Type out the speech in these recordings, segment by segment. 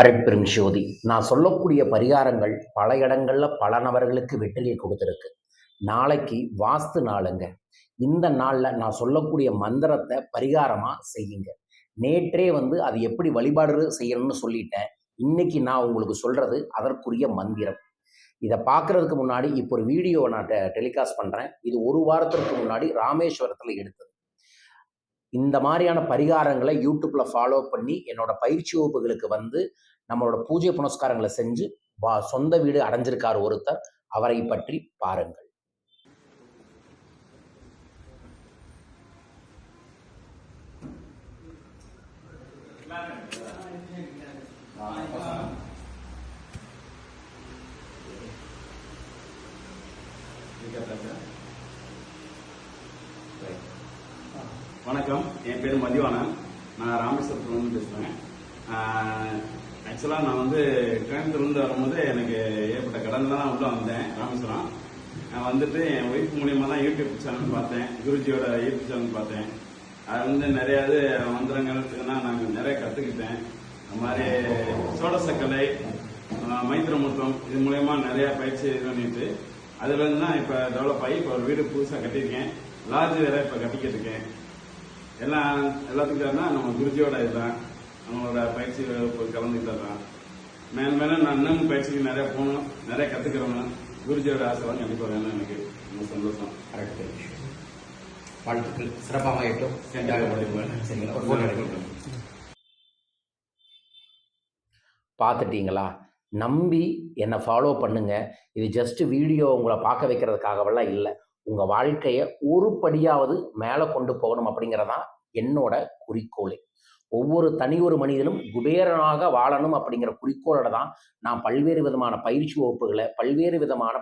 அரைப்பெரும் ஜோதி. நான் சொல்லக்கூடிய பரிகாரங்கள் பல இடங்களில் பல நபர்களுக்கு வெற்றியை கொடுத்துருக்கு. நாளைக்கு வாஸ்து நாளுங்க. இந்த நாளில் நான் சொல்லக்கூடிய மந்திரத்தை பரிகாரமாக செய்யுங்க. நேற்றே வந்து அது எப்படி வழிபாடு செய்யணும்னு சொல்லிட்டேன். இன்னைக்கு நான் உங்களுக்கு சொல்கிறது அதற்குரிய மந்திரம். இதை பார்க்குறதுக்கு முன்னாடி இப்போ ஒரு வீடியோவை நான் டெ டெலிகாஸ்ட் பண்ணுறேன் இது ஒரு வாரத்திற்கு முன்னாடி ராமேஸ்வரத்தில் எடுத்தது. இந்த மாதிரியான பரிகாரங்களை யூடியூப்பில் ஃபாலோ பண்ணி என்னோட பயிற்சி வகுப்புகளுக்கு வந்து நம்மளோட பூஜை புனஸ்காரங்களை செஞ்சு வா சொந்த வீடு அடைஞ்சிருக்கார் ஒருத்தர். அவரை பற்றி பாருங்கள். வணக்கம். என் பேர் மதிவானன் நான் ராமேஸ்வரத்துலேருந்து பேசுகிறேன் ஆக்சுவலாக நான் வந்து கோயம்புத்தூர்லேருந்து வரும்போது எனக்கு ஏற்பட்ட கடன் தான் உள்ள வந்தேன் ராமேஸ்வரம். நான் வந்துட்டு என் ஒய்ஃப் மூலியமாக தான் யூடியூப் சேனல் பார்த்தேன் குருஜியோட யூடியூப் சேனல் பார்த்தேன். அது வந்து நிறையாவது இது மந்திரங்கள்னா நாங்கள் நிறைய கற்றுக்கிட்டேன் அது மாதிரி சோடசக்கலை மைத்திரமுத்தம் இது மூலயமா நிறையா பயிற்சி இது பண்ணிட்டு அதுலேருந்து தான் இப்போ டெவலப் ஆகி இப்போ ஒரு வீடு புதுசாக கட்டியிருக்கேன். லாட்ஜ் வேற இப்போ கட்டிக்கிட்டு இருக்கேன். எல்லாம் எல்லாத்துக்கும் காரணம் நம்ம குருஜியோட இதுதான். நம்மளோட பயிற்சி வகுப்பு கலந்துக்கிட்டது தான் மேலும் மேலும் நான் இன்னும் பயிற்சிக்கு நிறைய போகணும் நிறைய கற்றுக்கிறவங்க குருஜியோட ஆசை தான் கண்டிப்பாக வேணும் எனக்கு ரொம்ப சந்தோஷம். ஜோதி. வாழ்த்துக்கள். சிறப்பாகட்டும் சரிங்களா? ஒரு photo எடுக்கட்டும். பார்த்துட்டீங்களா? நம்பி என்னை ஃபாலோ பண்ணுங்க. இது ஜஸ்ட் வீடியோ உங்களை பார்க்க வைக்கிறதுக்காகவெல்லாம் இல்லை. உங்கள் வாழ்க்கையை ஒரு படியாவது மேலே கொண்டு போகணும் அப்படிங்கிறதான் என்னோட குறிக்கோளே. ஒவ்வொரு தனி ஒரு மனிதனும் குபேரனாக வாழணும் அப்படிங்கிற குறிக்கோளோட தான் நான் பல்வேறு விதமான பயிற்சி வகுப்புகளை பல்வேறு விதமான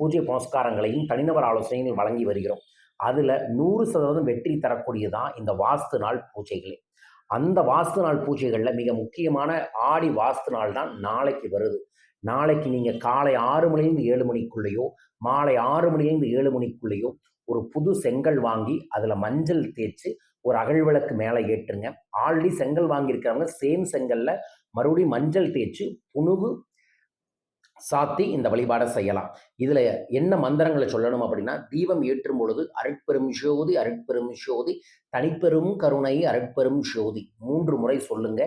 பூஜை புனஸ்காரங்களையும் தனிநபர் ஆலோசனைகள் வழங்கி வருகிறோம். அதில் நூறு சதவீதம் வெற்றி தரக்கூடியதான் இந்த வாஸ்து நாள் பூஜைகளே. அந்த வாஸ்து நாள் பூஜைகளில் மிக முக்கியமான ஆடி வாஸ்து நாள் தான் நாளைக்கு வருது. நாளைக்கு நீங்கள் காலை ஆறு மணிலேருந்து ஏழு மணிக்குள்ளேயோ மாலை ஆறு மணிலேருந்து ஏழு மணிக்குள்ளேயோ ஒரு புது செங்கல் வாங்கி அதில் மஞ்சள் தேய்ச்சி ஒரு அகழ்விளக்கு மேலே ஏற்றுங்க. ஆல்ரெடி செங்கல் வாங்கியிருக்கிறவங்க சேம் செங்கல்ல மறுபடியும் மஞ்சள் தேய்ச்சி புனுகு சாத்தி இந்த வழிபாடை செய்யலாம். இதில் என்ன மந்திரங்களை சொல்லணும் அப்படின்னா தீபம் ஏற்றும் பொழுது அருட்பெரும் ஷோதி அருட்பெரும் ஜோதி தனிப்பெரும் கருணை அருட்பெரும் ஜோதி. மூன்று முறை சொல்லுங்க.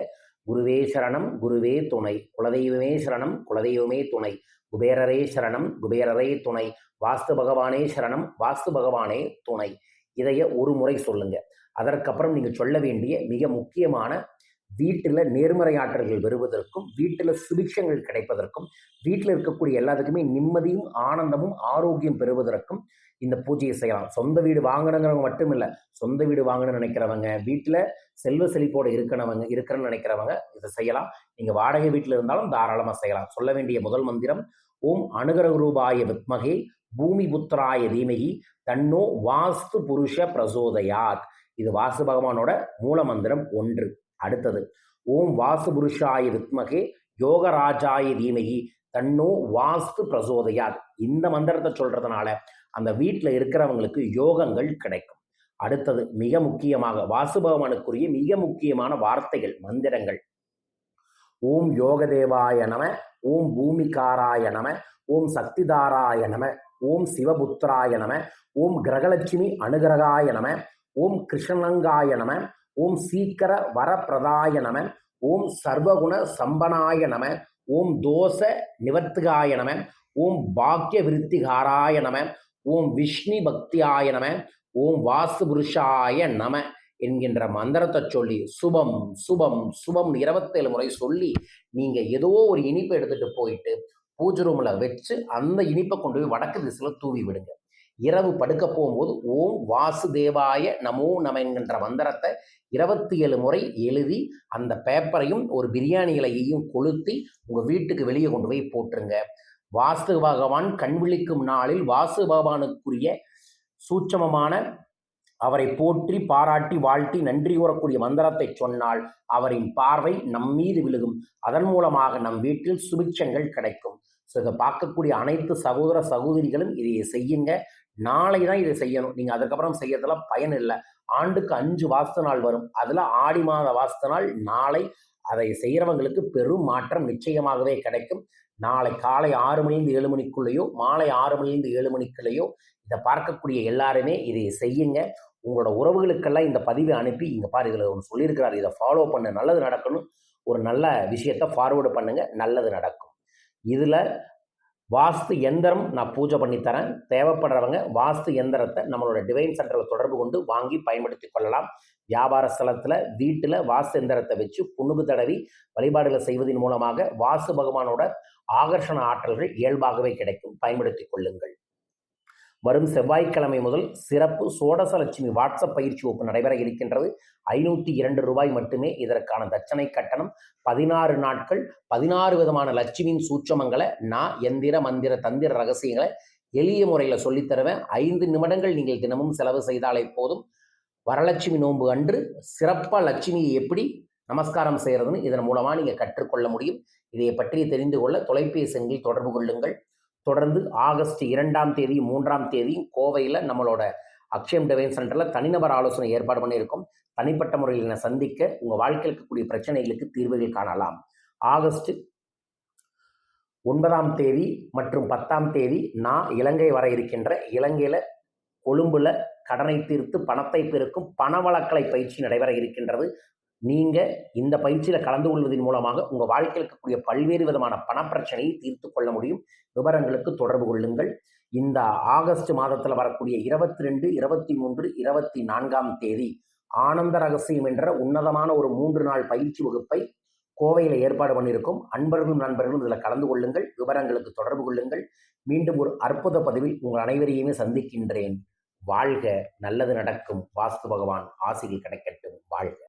குருவே சரணம் குருவே துணை. குலதெய்வமே சரணம் குலதெய்வமே துணை. குபேரரே சரணம் குபேரரே துணை. வாஸ்து பகவானே சரணம் வாஸ்து பகவானே துணை. இதைய ஒரு முறை சொல்லுங்க. அதற்கப்புறம் நீங்க சொல்ல வேண்டிய மிக முக்கியமான வீட்டில் நேர்மறையாற்றல்கள் பெறுவதற்கும் வருவதற்கும் வீட்டில் சுபிக்ஷங்கள் கிடைப்பதற்கும் வீட்டில் இருக்கக்கூடிய எல்லாத்துக்குமே நிம்மதியும் ஆனந்தமும் ஆரோக்கியம் பெறுவதற்கும் இந்த பூஜையை செய்யலாம். சொந்த வீடு வாங்கணுங்கிறவங்க மட்டும் இல்லை சொந்த வீடு வாங்கணும்னு நினைக்கிறவங்க வீட்டில் செல்வ செழிப்போடு இருக்கணவங்க இருக்கிறன்னு நினைக்கிறவங்க இதை செய்யலாம். நீங்கள் வாடகை வீட்டில் இருந்தாலும் தாராளமாக செய்யலாம். சொல்ல வேண்டிய முதல் மந்திரம் ஓம் அனுகர ரூபாய வித்மகே பூமி புத்திராய தீமகி தன்னோ வாஸ்து புருஷ பிரசோதயாத். இது வாசு பகவானோட மூல மந்திரம் ஒன்று. அடுத்தது ஓம் வாசு புருஷாய வித்மகே யோகராஜாய தீமகி தன்னோ வாஸ்து பிரசோதையாத். இந்த மந்திரத்தை சொல்றதுனால அந்த வீட்டில் இருக்கிறவங்களுக்கு யோகங்கள் கிடைக்கும். அடுத்தது மிக முக்கியமாக வாசுபவனுக்குரிய மிக முக்கியமான வார்த்தைகள் மந்திரங்கள். ஓம் யோகதேவாய நம ஓம் பூமிகாராய நம ஓம் சக்திதாராய நம ஓம் சிவபுத்திராய நம ஓம் கிரகலட்சுமி அனுகிரகாய நம ஓம் கிருஷ்ணங்காய நம ஓம் சீக்கர வரப்பிரதாய நம ஓம் சர்வகுண சம்பனாய நம ஓம் தோஷ நிவர்த்திகாய நம ஓம் பாக்கிய விருத்திகாராய நம ஓம் விஷ்ணு பக்தியாய நம ஓம் வாசு புருஷாய நம என்கின்ற மந்திரத்தை சொல்லி சுபம் சுபம் சுபம் இருபத்தேழு முறை சொல்லி நீங்கள் ஏதோ ஒரு இனிப்பை எடுத்துகிட்டு போயிட்டு பூஜை ரூமில் வச்சு அந்த இனிப்பை கொண்டு போய் வடக்கு திசையில் தூவி விடுங்க. இரவு படுக்க போகும்போது ஓம் வாசுதேவாய நமோ நம என்கின்ற மந்திரத்தை இருபத்தி ஏழு முறை எழுதி அந்த பேப்பரையும் ஒரு பிரியாணி இலையையும் கொளுத்தி உங்கள் வீட்டுக்கு வெளியே கொண்டு போய் போட்டுருங்க. வாசு பகவான் கண் விழிக்கும் நாளில் வாசு பகவானுக்குரிய சூட்சமமான அவரை போற்றி பாராட்டி வாழ்த்தி நன்றி கூறக்கூடிய மந்திரத்தை சொன்னால் அவரின் பார்வை நம் மீது விழுகும். அதன் மூலமாக நம் வீட்டில் சுபிட்சங்கள் கிடைக்கும். ஸோ இதை பார்க்கக்கூடிய அனைத்து சகோதர சகோதரிகளும் இதை செய்யுங்க. நாளை தான் இதை செய்யணும். நீங்கள் அதுக்கப்புறம் செய்யறதெல்லாம் பயன் இல்லை. ஆண்டுக்கு அஞ்சு வாஸ்து நாள் வரும். அதில் ஆடி மாத வாஸ்து நாள் நாளை அதை செய்கிறவங்களுக்கு பெரும் மாற்றம் நிச்சயமாகவே கிடைக்கும். நாளை காலை ஆறு மணிலேருந்து ஏழு மணிக்குள்ளேயோ மாலை ஆறு மணிலேருந்து ஏழு மணிக்குள்ளேயோ இதை பார்க்கக்கூடிய எல்லாருமே இதை செய்யுங்க. உங்களோட உறவுகளுக்கெல்லாம் இந்த பதிவை அனுப்பி இங்கே பாரு இதில் ஒன்று சொல்லியிருக்கிறாரு. இதை ஃபாலோ பண்ண. நல்லது நடக்கணும். ஒரு நல்ல விஷயத்தை ஃபார்வேர்டு பண்ணுங்க. நல்லது நடக்கும். இதில் வாஸ்து எந்திரம் நான் பூஜை பண்ணித்தரேன் தேவைப்படுறவங்க வாஸ்து எந்திரத்தை நம்மளோட டிவைன் சென்டரில் தொடர்பு கொண்டு வாங்கி பயன்படுத்தி கொள்ளலாம். வியாபார ஸ்தலத்தில் வீட்டில் வாஸ்து எந்திரத்தை வச்சு புண்ணுக்கு தடவி வழிபாடுகளை செய்வதன் மூலமாக வாஸ்து பகவானோட ஆகர்ஷண ஆற்றல்கள் இயல்பாகவே கிடைக்கும். பயன்படுத்தி கொள்ளுங்கள். வரும் செவ்வாய்க்கிழமை முதல் சிறப்பு சோடசலட்சுமி வாட்ஸ்அப் பயிற்சி வகுப்பு நடைபெற இருக்கின்றது. ஐநூற்றி இரண்டு ரூபாய் மட்டுமே இதற்கான தட்சணை கட்டணம். பதினாறு நாட்கள் பதினாறு விதமான லட்சுமியின் சூட்சமங்களை நான் எந்திர மந்திர தந்திர ரகசியங்களை எளிய முறையில் சொல்லித் தருவேன். ஐந்து நிமிடங்கள் நீங்கள் தினமும் செலவு செய்தாலே போதும். வரலட்சுமி நோன்பு அன்று சிறப்பாக லட்சுமியை எப்படி நமஸ்காரம் செய்கிறதுன்னு இதன் மூலமாக நீங்கள் கற்றுக்கொள்ள முடியும். இதை பற்றி தெரிந்து கொள்ள தொலைபேசி எண்ணில் தொடர்பு கொள்ளுங்கள். தொடர்ந்து ஆகஸ்ட் இரண்டாம் தேதி மூன்றாம் தேதி கோவையில் நம்மளோட அக்ஷயம் டிவைன் சென்டரில் தனிநபர் ஆலோசனை ஏற்பாடு பண்ணியிருக்கோம். தனிப்பட்ட முறையில் என்னை சந்திக்க உங்கள் வாழ்க்கையில் இருக்கக்கூடிய பிரச்சனைகளுக்கு தீர்வுகள் காணலாம். ஆகஸ்ட் ஒன்பதாம் தேதி மற்றும் பத்தாம் தேதி நான் இலங்கை வர இருக்கின்ற இலங்கையில் கொழும்புல கடனை தீர்த்து பணத்தை பெருக்கும் பணவளக்கலை பயிற்சி நடைபெற இருக்கின்றது. நீங்கள் இந்த பயிற்சியில் கலந்து கொள்வதன் மூலமாக உங்கள் வாழ்க்கையில் இருக்கக்கூடிய பல்வேறு விதமான பணப்பிரச்சனையை தீர்த்து கொள்ள முடியும். விவரங்களுக்கு தொடர்பு கொள்ளுங்கள். இந்த ஆகஸ்ட் மாதத்தில் வரக்கூடிய இருபத்தி ரெண்டு இருபத்தி மூன்று இருபத்தி நான்காம் தேதி ஆனந்த ரகசியம் என்ற உன்னதமான ஒரு மூன்று நாள் பயிற்சி வகுப்பை கோவையில் ஏற்பாடு பண்ணியிருக்கும். அன்பர்களும் நண்பர்களும் இதில் கலந்து கொள்ளுங்கள். விவரங்களுக்கு தொடர்பு கொள்ளுங்கள். மீண்டும் ஒரு அற்புத பதிவில் உங்கள் அனைவரையுமே சந்திக்கின்றேன். வாழ்க நல்லது நடக்கும். வாஸ்து பகவான் ஆசிரியர் கிடைக்கட்டும். வாழ்க.